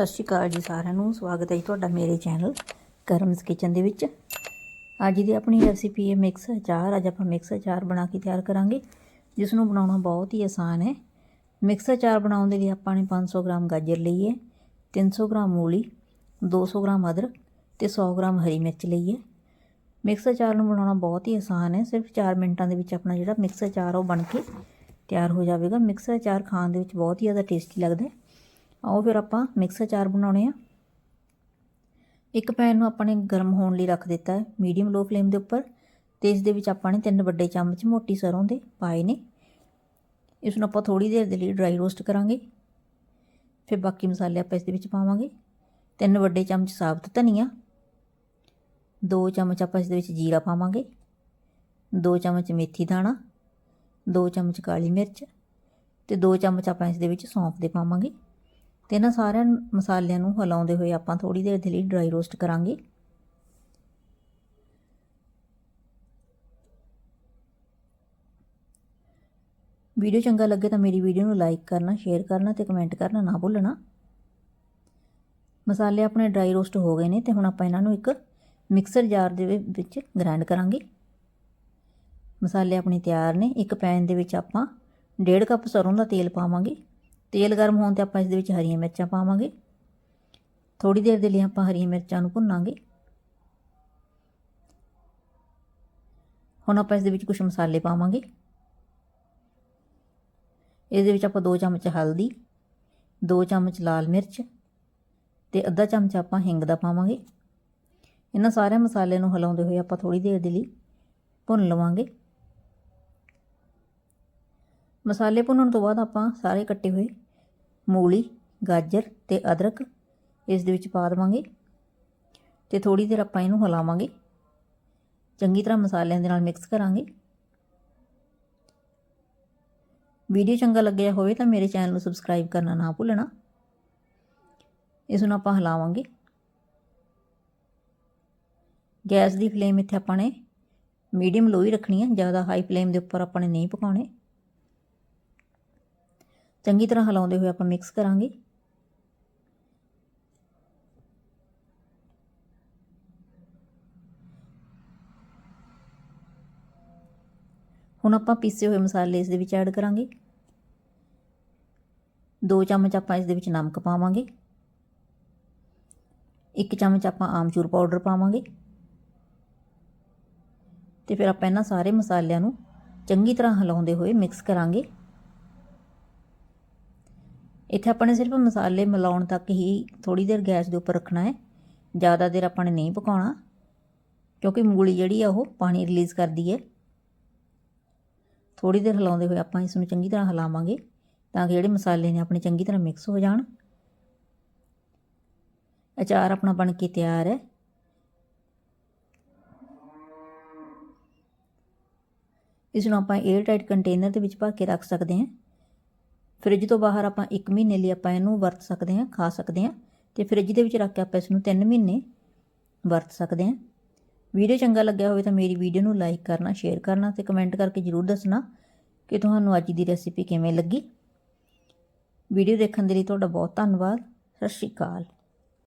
ਸਤਿ ਸ਼੍ਰੀ ਅਕਾਲ ਜੀ ਸਾਰਿਆਂ ਨੂੰ, ਸਵਾਗਤ ਹੈ ਜੀ ਤੁਹਾਡਾ ਮੇਰੇ ਚੈਨਲ ਕਰਮਸ ਕਿਚਨ ਦੇ ਵਿੱਚ। ਅੱਜ ਦੀ ਆਪਣੀ ਰੈਸਿਪੀ ਹੈ ਮਿਕਸ ਅਚਾਰ, ਅੱਜ ਆਪਾਂ ਮਿਕਸ ਅਚਾਰ ਬਣਾ ਕੇ ਤਿਆਰ ਕਰਾਂਗੇ, ਜਿਸ ਨੂੰ ਬਣਾਉਣਾ ਬਹੁਤ ਹੀ ਆਸਾਨ ਹੈ। ਮਿਕਸ ਅਚਾਰ ਬਣਾਉਣ ਦੇ ਲਈ ਆਪਾਂ ਨੇ 500 ਗ੍ਰਾਮ ਗਾਜਰ ਲਈ ਹੈ 300 ਗ੍ਰਾਮ ਮੂਲੀ 200 ਗ੍ਰਾਮ ਅਦਰਕ ਤੇ 100 ਗ੍ਰਾਮ ਹਰੀ ਮਿਰਚ ਲਈ ਹੈ। ਮਿਕਸ ਅਚਾਰ ਨੂੰ ਬਣਾਉਣਾ ਬਹੁਤ ਹੀ ਆਸਾਨ ਹੈ, ਸਿਰਫ 4 ਮਿੰਟਾਂ ਦੇ ਵਿੱਚ ਆਪਣਾ ਜਿਹੜਾ ਮਿਕਸ ਅਚਾਰ ਉਹ ਬਣ ਕੇ ਤਿਆਰ ਹੋ ਜਾਵੇਗਾ। ਮਿਕਸ ਅਚਾਰ ਖਾਣ ਦੇ ਵਿੱਚ ਬਹੁਤ ਹੀ ਜ਼ਿਆਦਾ ਟੇਸਟੀ ਲੱਗਦਾ ਹੈ। ਆਓ ਫਿਰ ਆਪਾਂ ਮਿਕਸ ਅਚਾਰ ਬਣਾਉਣੇ ਆ। ਇੱਕ ਪੈਨ ਨੂੰ ਆਪਾਂ ਨੇ ਗਰਮ ਹੋਣ ਲਈ ਰੱਖ ਦਿੱਤਾ ਹੈ ਮੀਡੀਅਮ ਲੋ ਫਲੇਮ ਦੇ ਉੱਪਰ ਤੇ ਇਸ ਦੇ ਵਿੱਚ ਆਪਾਂ ਨੇ ਤਿੰਨ ਵੱਡੇ ਚਮਚ ਮੋਟੀ ਸਰੋਂ ਦੇ ਪਾਏ ਨੇ। ਇਸ ਨੂੰ ਆਪਾਂ ਥੋੜੀ ਦੇਰ ਦੇ ਲਈ ਡਰਾਈ ਰੋਸਟ ਕਰਾਂਗੇ। ਫਿਰ ਬਾਕੀ ਮਸਾਲੇ ਆਪਾਂ ਇਸ ਦੇ ਵਿੱਚ ਪਾਵਾਂਗੇ। ਤਿੰਨ ਵੱਡੇ ਚਮਚ ਸਾਬਤ ਧਨੀਆ, ਦੋ ਚਮਚ ਆਪਾਂ ਇਸ ਦੇ ਵਿੱਚ ਜੀਰਾ ਪਾਵਾਂਗੇ, ਦੋ ਚਮਚ ਮੇਥੀ ਦਾਣਾ, ਦੋ ਚਮਚ ਕਾਲੀ ਮਿਰਚ ਤੇ ਦੋ ਚਮਚ ਆਪਾਂ ਇਸ ਦੇ ਵਿੱਚ ਸੌਂਫ ਦੇ ਪਾਵਾਂਗੇ। ਤੇ ਇਹਨਾਂ ਸਾਰਿਆਂ ਮਸਾਲਿਆਂ ਨੂੰ ਹਿਲਾਉਂਦੇ ਹੋਏ ਆਪਾਂ ਥੋੜੀ ਦੇਰ ਦੇ ਲਈ ਡਰਾਈ ਰੋਸਟ ਕਰਾਂਗੇ। ਵੀਡੀਓ ਚੰਗਾ ਲੱਗੇ ਤਾਂ ਮੇਰੀ ਵੀਡੀਓ ਨੂੰ ਲਾਈਕ ਕਰਨਾ ਸ਼ੇਅਰ ਕਰਨਾ ਤੇ ਕਮੈਂਟ ਕਰਨਾ ਨਾ ਭੁੱਲਣਾ। ਮਸਾਲੇ ਆਪਣੇ ਡਰਾਈ ਰੋਸਟ ਹੋ ਗਏ ਨੇ ਤੇ ਹੁਣ ਆਪਾਂ ਇਹਨਾਂ ਨੂੰ ਇੱਕ ਮਿਕਸਰ ਜਾਰ ਦੇ ਵਿੱਚ ਗ੍ਰਾਈਂਡ ਕਰਾਂਗੇ। ਮਸਾਲੇ ਆਪਣੇ ਤਿਆਰ ਨੇ, ਇੱਕ ਪੈਨ ਦੇ ਵਿੱਚ ਆਪਾਂ 1.5 ਕੱਪ ਸਰੋਂ ਦਾ ਤੇਲ ਪਾਵਾਂਗੇ। ਤੇਲ ਗਰਮ ਹੋਣ ਤੇ ਆਪਾਂ ਇਸ ਦੇ ਵਿੱਚ ਹਰੀਆਂ ਮਿਰਚਾਂ ਪਾਵਾਂਗੇ। ਥੋੜੀ ਦੇਰ ਦੇ ਲਈ ਆਪਾਂ ਹਰੀਆਂ ਮਿਰਚਾਂ ਨੂੰ ਭੁੰਨਾਂਗੇ। ਹੁਣ ਆਪਾਂ ਇਸ ਦੇ ਵਿੱਚ ਕੁਝ ਮਸਾਲੇ ਪਾਵਾਂਗੇ। ਇਸ ਦੇ ਵਿੱਚ ਆਪਾਂ 2 ਚਮਚ ਹਲਦੀ 2 ਚਮਚ ਲਾਲ ਮਿਰਚ ਤੇ ਅੱਧਾ ਚਮਚ ਆਪਾਂ ਹਿੰਗ ਦਾ ਪਾਵਾਂਗੇ। ਇਹਨਾਂ ਸਾਰੇ ਮਸਾਲਿਆਂ ਨੂੰ ਹਿਲਾਉਂਦੇ ਹੋਏ ਆਪਾਂ ਥੋੜੀ ਦੇਰ ਦੇ ਲਈ ਭੁੰਨ ਲਵਾਂਗੇ। ਮਸਾਲੇ ਭੁੰਨਣ ਤੋਂ ਬਾਅਦ ਆਪਾਂ ਸਾਰੇ ਕੱਟੇ ਹੋਏ ਮੂਲੀ, ਗਾਜਰ ਤੇ ਅਦਰਕ ਇਸ ਦੇ ਵਿੱਚ ਪਾ ਦੇਵਾਂਗੇ ਤੇ ਥੋੜੀ ਦੇਰ ਆਪਾਂ ਇਹਨੂੰ ਹਿਲਾਵਾਂਗੇ। ਚੰਗੀ ਤਰ੍ਹਾਂ ਮਸਾਲਿਆਂ ਦੇ ਨਾਲ ਮਿਕਸ ਕਰਾਂਗੇ। ਵੀਡੀਓ ਚੰਗਾ ਲੱਗਿਆ ਹੋਵੇ ਤਾਂ ਮੇਰੇ ਚੈਨਲ ਨੂੰ ਸਬਸਕ੍ਰਾਈਬ ਕਰਨਾ ਨਾ ਭੁੱਲਣਾ। ਇਸ ਨੂੰ ਆਪਾਂ ਹਿਲਾਵਾਂਗੇ। ਗੈਸ ਦੀ ਫਲੇਮ ਇੱਥੇ ਆਪਾਂ ਨੇ ਮੀਡੀਅਮ ਲੋ ਹੀ ਰੱਖਣੀ ਹੈ ਜ਼ਿਆਦਾ ਹਾਈ ਫਲੇਮ ਦੇ ਉੱਪਰ ਆਪਾਂ ਨੇ ਨਹੀਂ ਪਕਾਉਣੇ। ਚੰਗੀ ਤਰ੍ਹਾਂ ਹਿਲਾਉਂਦੇ ਹੋਏ ਆਪਾਂ ਮਿਕਸ ਕਰਾਂਗੇ। ਹੁਣ ਆਪਾਂ ਪੀਸੇ ਹੋਏ ਮਸਾਲੇ ਇਸ ਦੇ ਵਿੱਚ ਐਡ ਕਰਾਂਗੇ। 2 ਚਮਚ ਆਪਾਂ ਇਸ ਦੇ ਵਿੱਚ ਨਮਕ ਪਾਵਾਂਗੇ। 1 ਚਮਚ ਆਪਾਂ ਆਮਚੂਰ ਪਾਊਡਰ ਪਾਵਾਂਗੇ। ਤੇ ਫਿਰ ਆਪਾਂ ਇਹਨਾਂ ਸਾਰੇ ਮਸਾਲਿਆਂ ਨੂੰ ਚੰਗੀ ਤਰ੍ਹਾਂ ਹਿਲਾਉਂਦੇ ਹੋਏ ਮਿਕਸ ਕਰਾਂਗੇ। ਇੱਥੇ ਆਪਾਂ ਨੇ ਸਿਰਫ ਮਸਾਲੇ ਮਿਲਾਉਣ ਤੱਕ ਹੀ ਥੋੜੀ ਦੇਰ ਗੈਸ ਦੇ ਉੱਪਰ ਰੱਖਣਾ ਹੈ। ਜ਼ਿਆਦਾ ਦੇਰ ਆਪਾਂ ਨੇ ਨਹੀਂ ਪਕਾਉਣਾ, ਕਿਉਂਕਿ ਮੂਲੀ ਜਿਹੜੀ ਆ ਉਹ ਪਾਣੀ ਰਿਲੀਜ਼ ਕਰਦੀ ਹੈ। ਥੋੜੀ ਦੇਰ ਹਿਲਾਉਂਦੇ ਹੋਏ ਆਪਾਂ ਇਸ ਨੂੰ ਚੰਗੀ ਤਰ੍ਹਾਂ ਹਿਲਾਵਾਂਗੇ ਤਾਂ ਕਿ ਜਿਹੜੇ ਮਸਾਲੇ ਨੇ ਆਪਣੇ ਚੰਗੀ ਤਰ੍ਹਾਂ ਮਿਕਸ ਹੋ ਜਾਣ। ਅਚਾਰ ਆਪਣਾ ਬਣ ਕੇ ਤਿਆਰ ਹੈ। ਇਸ ਨੂੰ ਆਪਾਂ 에ਅਰ ਟਾਈਟ ਕੰਟੇਨਰ ਦੇ ਵਿੱਚ ਭਰ ਕੇ ਰੱਖ ਸਕਦੇ ਹਾਂ। ਫ੍ਰਿਜ ਤੋਂ ਬਾਹਰ ਆਪਾਂ 1 ਮਹੀਨੇ ਲਈ ਆਪਾਂ ਇਹਨੂੰ ਵਰਤ ਸਕਦੇ ਹਾਂ, ਖਾ ਸਕਦੇ ਹਾਂ ਤੇ ਫ੍ਰਿਜ ਦੇ ਵਿੱਚ ਰੱਖ ਕੇ ਆਪਾਂ ਇਸ ਨੂੰ 3 ਮਹੀਨੇ ਵਰਤ ਸਕਦੇ ਹਾਂ। ਵੀਡੀਓ ਚੰਗਾ ਲੱਗਿਆ ਹੋਵੇ ਤਾਂ ਮੇਰੀ ਵੀਡੀਓ ਨੂੰ ਲਾਈਕ ਕਰਨਾ, ਸ਼ੇਅਰ ਕਰਨਾ ਤੇ ਕਮੈਂਟ ਕਰਕੇ ਜਰੂਰ ਦੱਸਣਾ ਕਿ ਤੁਹਾਨੂੰ ਅੱਜ ਦੀ ਰੈਸਿਪੀ ਕਿਵੇਂ ਲੱਗੀ। ਵੀਡੀਓ ਦੇਖਣ ਦੇ ਲਈ ਤੁਹਾਡਾ ਬਹੁਤ ਧੰਨਵਾਦ। ਸਤਿ ਸ਼੍ਰੀ ਅਕਾਲ।